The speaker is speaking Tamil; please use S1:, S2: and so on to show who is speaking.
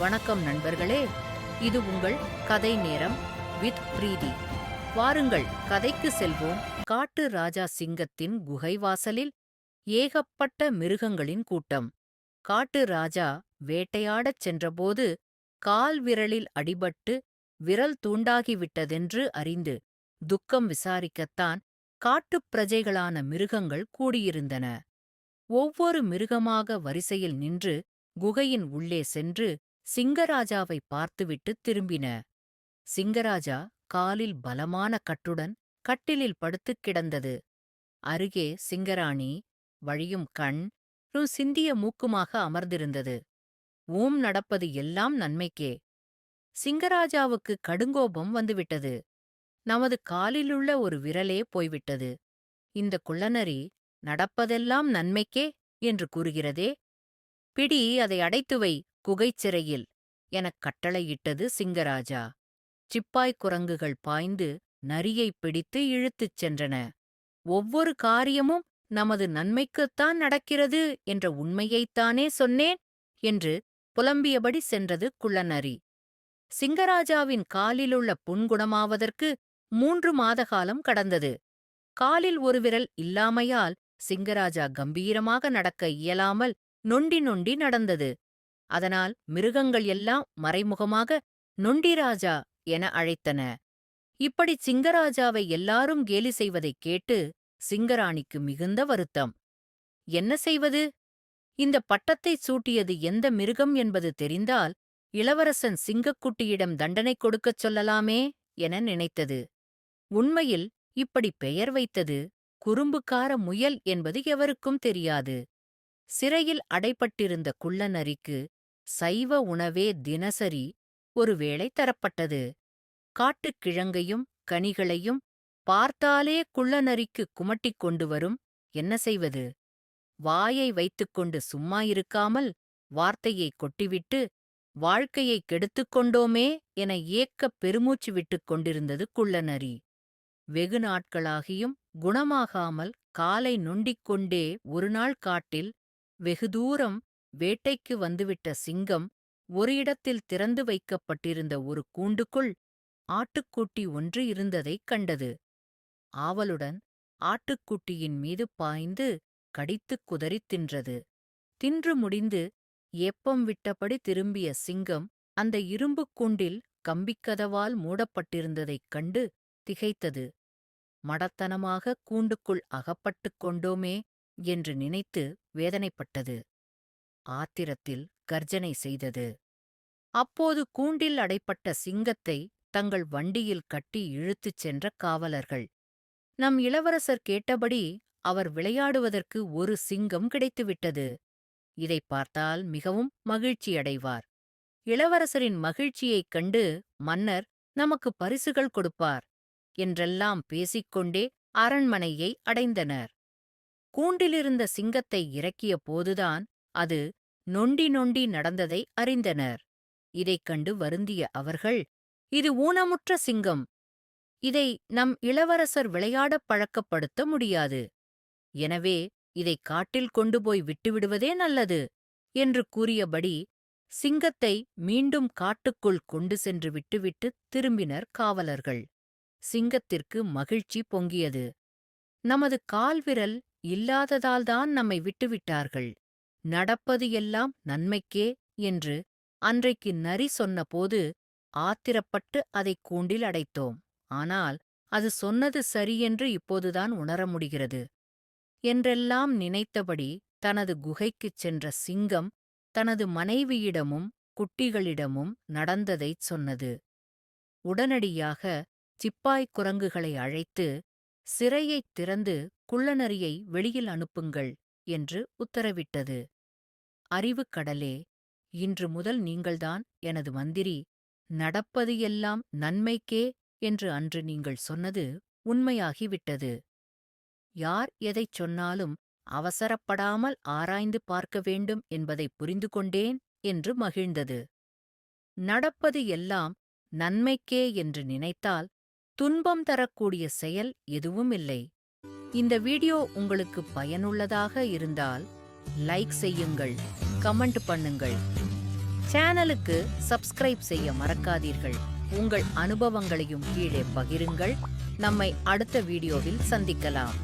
S1: வணக்கம் நண்பர்களே. இது உங்கள் கதை நேரம் வித் பிரீதி. வாருங்கள் கதைக்கு செல்வோம். காட்டு ராஜா சிங்கத்தின் குகை வாசலில் ஏகப்பட்ட மிருகங்களின் கூட்டம். காட்டு ராஜா வேட்டையாடச் சென்றபோது கால் விரலில் அடிபட்டு விரல் தூண்டாகிவிட்டதென்று அறிந்து துக்கம் விசாரிக்கத்தான் காட்டுப் பிரஜைகளான மிருகங்கள் கூடியிருந்தன. ஒவ்வொரு மிருகமாக வரிசையில் நின்று குகையின் உள்ளே சென்று சிங்கராஜாவை பார்த்துவிட்டு திரும்பின. சிங்கராஜா காலில் பலமான கட்டுடன் கட்டிலில் படுத்துக் கிடந்தது. அருகே சிங்கராணி வழியும் கண் சிந்திய மூக்குமாக அமர்ந்திருந்தது. ஊம் நடப்பது எல்லாம் நன்மைக்கே. சிங்கராஜாவுக்கு கடுங்கோபம் வந்துவிட்டது. நமது காலிலுள்ள ஒரு விரலே போய்விட்டது. இந்த குள்ளநரி நடப்பதெல்லாம் நன்மைக்கே என்று கூறுகிறதே. பிடி அதை அடைத்து வை குகைச்சிறையில் எனக் கட்டளையிட்டது சிங்கராஜா. சிப்பாய்க் குரங்குகள் பாய்ந்து நரியைப் பிடித்து இழுத்துச் சென்றன. ஒவ்வொரு காரியமும் நமது நன்மைக்குத்தான் நடக்கிறது என்ற உண்மையைத்தானே சொன்னேன்? என்று புலம்பியபடி சென்றது குள்ளநரி. சிங்கராஜாவின் காலிலுள்ள புண்குணமாவதற்கு மூன்று மாதகாலம் கடந்தது. காலில் ஒரு விரல் இல்லாமையால் சிங்கராஜா கம்பீரமாக நடக்க இயலாமல் நொண்டி நொண்டி நடந்தது. அதனால் மிருகங்கள் எல்லாம் மறைமுகமாக நொண்டிராஜா என அழைத்தன. இப்படி சிங்கராஜாவை எல்லாரும் கேலி செய்வதைக் கேட்டு சிங்கராணிக்கு மிகுந்த வருத்தம். என்ன செய்வது? இந்த பட்டத்தை சூட்டியது எந்த மிருகம் என்பது தெரிந்தால் இளவரசன் சிங்கக்குட்டியிடம் தண்டனை கொடுக்கச் சொல்லலாமே என நினைத்தது. உண்மையில் இப்படி பெயர் வைத்தது குறும்புக்கார முயல் என்பது எவருக்கும் தெரியாது. சிறையில் அடைப்பட்டிருந்த குள்ளநரிக்கு சைவ உணவே தினசரி ஒருவேளை தரப்பட்டது. காட்டுக் கிழங்கையும் கனிகளையும் பார்த்தாலே குள்ளநரிக்கு குமட்டிக் கொண்டு வரும். என்ன செய்வது? வாயை வைத்துக்கொண்டு சும்மா இருக்காமல் வார்த்தையை கொட்டிவிட்டு வாழ்க்கையை கெடுத்துக் கொண்டோமே என ஏக்கப் பெருமூச்சு விட்டுக் கொண்டிருந்தது குள்ளநரி. வெகு நாட்களாகியும் குணமாகாமல் காலை நொண்டிக் கொண்டே ஒருநாள் காட்டில் வெகு தூரம் வேட்டைக்கு வந்துவிட்ட சிங்கம் ஒரு இடத்தில் திறந்து வைக்கப்பட்டிருந்த ஒரு கூண்டுக்குள் ஆட்டுக்குட்டி ஒன்று இருந்ததைக் கண்டது. ஆவலுடன் ஆட்டுக்குட்டியின் மீது பாய்ந்து கடித்துக் குதறித் தின்றது. தின்று முடிந்து எப்பம் விட்டபடி திரும்பிய சிங்கம் அந்த இரும்புக் கூண்டில் கம்பிக்கதவால் மூடப்பட்டிருந்ததைக் கண்டு திகைத்தது. மடத்தனமாக கூண்டுக்குள் அகப்பட்டுக் கொண்டோமே என்று நினைத்து வேதனைப்பட்டது. ஆத்திரத்தில் கர்ஜனை செய்தது. அப்போது கூண்டில் அடைப்பட்ட சிங்கத்தை தங்கள் வண்டியில் கட்டி இழுத்துச் சென்ற காவலர்கள். நம் இளவரசர் கேட்டபடி அவர் விளையாடுவதற்கு ஒரு சிங்கம் கிடைத்துவிட்டது. இதைப் பார்த்தால் மிகவும் மகிழ்ச்சியடைவார் இளவரசரின் மகிழ்ச்சியைக் கண்டு மன்னர் நமக்கு பரிசுகள் கொடுப்பார் என்றெல்லாம் பேசிக்கொண்டே அரண்மனையை அடைந்தனர். கூண்டிலிருந்த சிங்கத்தை இறக்கிய போதுதான் அது நொண்டி நொண்டி நடந்ததை அறிந்தனர். இதைக் கண்டு வருந்திய அவர்கள் இது ஊனமுற்ற சிங்கம். இதை நம் இளவரசர் விளையாடப் பழக்கப்படுத்த முடியாது. எனவே இதை காட்டில் கொண்டு போய் விட்டுவிடுவதே நல்லது என்று கூறியபடி சிங்கத்தை மீண்டும் காட்டுக்குள் கொண்டு சென்று விட்டுவிட்டு திரும்பினர் காவலர்கள். சிங்கத்திற்கு மகிழ்ச்சி பொங்கியது. நமது கால்விரல் இல்லாததால்தான் நம்மை விட்டுவிட்டார்கள். நடப்பது எல்லாம் நன்மைக்கே என்று அன்றைக்கு நரி சொன்னபோது ஆத்திரப்பட்டு அதைக் கூண்டில் அடைத்தோம். ஆனால் அது சொன்னது சரியென்று இப்போதுதான் உணர முடிகிறது. என்றெல்லாம் நினைத்தபடி தனது குகைக்குச் சென்ற சிங்கம் தனது மனைவியிடமும் குட்டிகளிடமும் நடந்ததைச் சொன்னது. உடனடியாக சிப்பாய்க் குரங்குகளை அழைத்து சிறையைத் திறந்து குள்ளநரியை வெளியில் அனுப்புங்கள். என்று உத்தரவிட்டது. அறிவுக் கடலே இன்று முதல் நீங்கள்தான் எனது மந்திரி நடப்பது எல்லாம் நன்மைக்கே என்று அன்று நீங்கள் சொன்னது உண்மையாகிவிட்டது. யார் எதைச் சொன்னாலும் அவசரப்படாமல் ஆராய்ந்து பார்க்க வேண்டும் என்பதை புரிந்து கொண்டேன் என்று மகிழ்ந்தது. நடப்பது எல்லாம் நன்மைக்கே என்று நினைத்தால் துன்பம் தரக்கூடிய செயல் எதுவும் இல்லை. இந்த வீடியோ உங்களுக்கு பயனுள்ளதாக இருந்தால் லைக் செய்யுங்கள் கமெண்ட் பண்ணுங்கள். சேனலுக்கு சப்ஸ்கிரைப் செய்ய மறக்காதீர்கள். உங்கள் அனுபவங்களையும் கீழே பகிருங்கள். நம்மை அடுத்த வீடியோவில் சந்திக்கலாம்.